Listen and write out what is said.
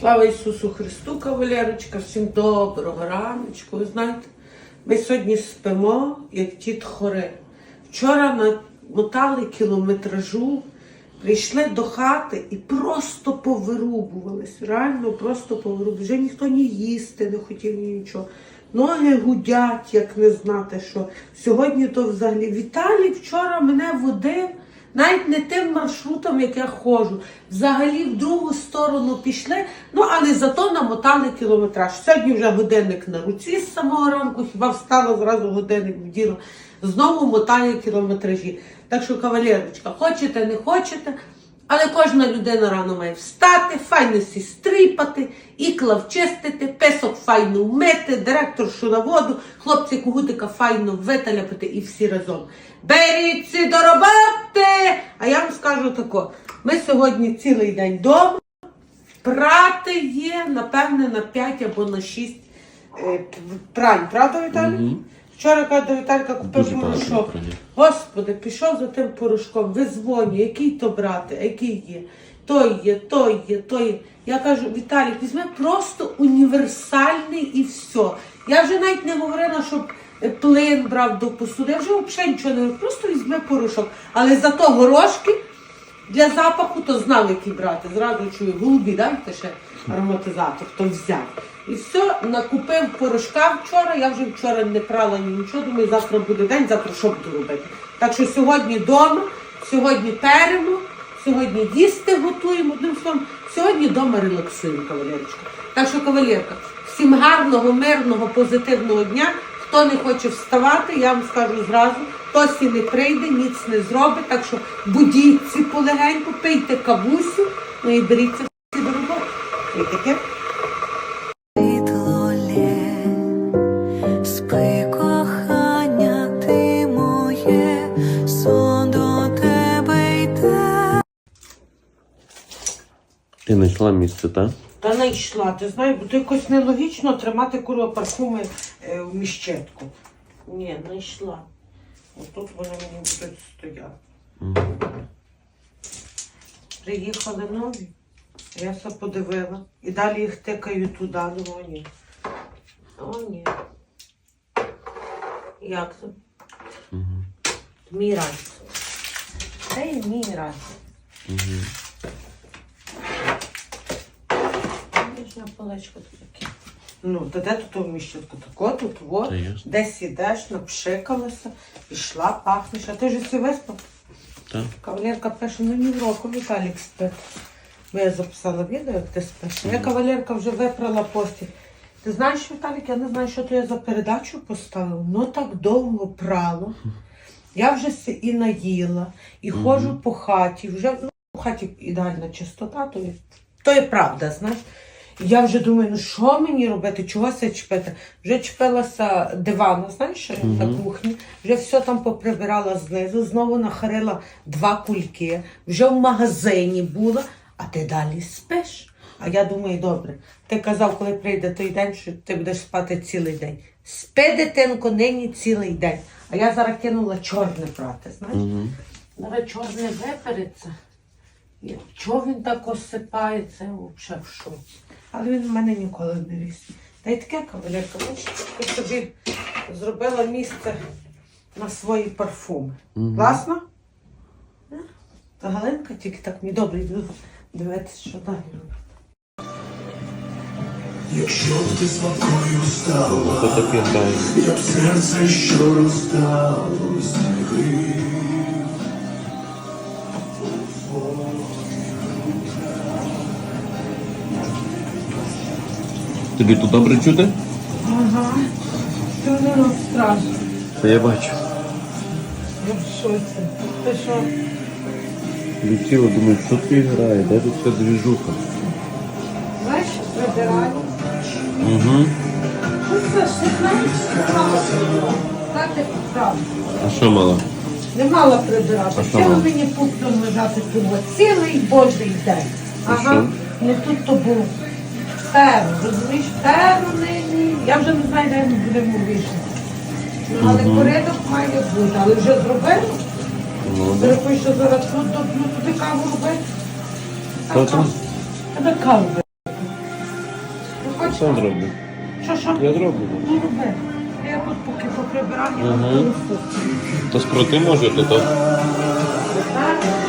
Слава Ісусу Христу, кавалерочка, всім доброго раночку. Ви знаєте, ми сьогодні спимо, як дід хоре. Вчора намотали кілометражу, прийшли до хати і просто повирубувались. Реально просто повирубувались. Вже ніхто ні їсти не хотів, ні нічого. Ноги гудять, як не знати що. Сьогодні то взагалі. Віталій вчора мене водив. Навіть не тим маршрутом, як я ходжу. Взагалі в другу сторону пішли, ну але зато намотали кілометраж. Сьогодні вже годинник на руці з самого ранку, хіба встала зразу годинник в діло. Знову мотаю кілометражі. Так що, кавалерочка, хочете, не хочете, але кожна людина рано має встати, файно сі стріпати, ікла вчистити, песок файно вмити, директоршу на воду, хлопці кугутика файно виталяпати і всі разом. Беріться до роботи! А я вам скажу тако: ми сьогодні цілий день вдома. Прати є, напевне, на 5 або на 6 е, прань, правда, Віталій? Вчора каже, Віталька купив Дуже правильно порошок. прані. Господи, пішов за тим порошком, визвоню, який то брати, який є. Той є, той є, той є. Я кажу, Віталік, візьми просто універсальний і все. Я вже навіть не говорила, щоб е, плин брав до посуди. Я вже взагалі нічого не говорю, просто візьми порошок. Але зато горошки для запаху то знав, який брати. Зразу чую, голубі, дайте ще ароматизатор, то взяв. І все, накупив порошка вчора. Я вже вчора не прала ні нічого. Думаю, завтра буде день, завтра що буду робити. Так що сьогодні вдома, сьогодні перемо, сьогодні їсти готуємо. Одним словом, сьогодні вдома релаксуємо, кавалерочка. Так що, кавалерка, всім гарного, мирного, позитивного дня. Хто не хоче вставати, я вам скажу зразу, хтось і не прийде, ніц не зробить. Так що будіться полегеньку, пийте кавусю, ну і беріться до роботи. Знайшла місце, так? Та не йшла, ти знаєш, бо то якось нелогічно тримати курва парфуми е, в міщетку. Ні, не йшла. Отут вони мені будуть стояти. Приїхали нові. Я все подивила. І далі їх тикаю туди, думаю, ні. О, ні. Як це? Мій раз. Це і мій раз. Нижня поличка тут таке. Ну, та де тут вміщетку? Тако тут, во, Та є. десь ідеш, напшикалася, пішла, пахнеш. А ти ж всі виспав? Так. Кавалерка пише, ну ні в року Віталік спить. Бо я записала відео, як ти спиш. Я кавалерка вже випрала постіль. Ти знаєш, Віталік, я не знаю, що то я за передачу поставила. Ну так довго прало. Я вже се і наїла, і ходжу по хаті. Вже ну, у хаті ідеальна чистота, то є, то є правда, знаєш. І Я вже думаю, ну що мені робити, чого це чіпити? Вже чіпилася дивана, знаєш, на кухні, вже все там поприбирала знизу, знову нахарила два кульки, вже в магазині була, а ти далі спиш. А я думаю, добре, ти казав, коли прийде той день, що ти будеш спати цілий день. Спи, дитинко, нині цілий день. А я зараз кинула чорне прати, знаєш? Зараз чорне випереться. Чого він так осипається, взагалі в шоці. Але він в мене ніколи не ліз. Та й таке кавалерка, бачиш, я собі зробила місце на свої парфуми. Класно? Е? Та Галинка тільки так мені добре йду дивитися, що далі робить. Якщо б ти спокою стала, Хто таке грає? я б серце, що роздалось, не Тобі тут добре чути? Ага, що не розстрашно. Та я бачу. Я в шоці. Ти що? Летіло, думаю, що ти грає, де тут ця двіжуха? Знаєш, прибираю. Угу. Ну це ж Так ти правда. А що мала? Не мала прибирати. А що Чого мала? мені пуптом лежати тут цілий божий день? Ага, не тут то було. Перо, розумієш, перо нині. Я вже не знаю, де ми будемо вішати. Ну, але порядок має бути. Але вже зробили. Ну, Дякую, що зараз тут ну, тобі каву робити. Тебе каву робити. Хочеш? Сам зроблю. Що, що? Я зроблю. Ну, роби. Я тут поки поприбираю, uh То скрути можете, то? Так.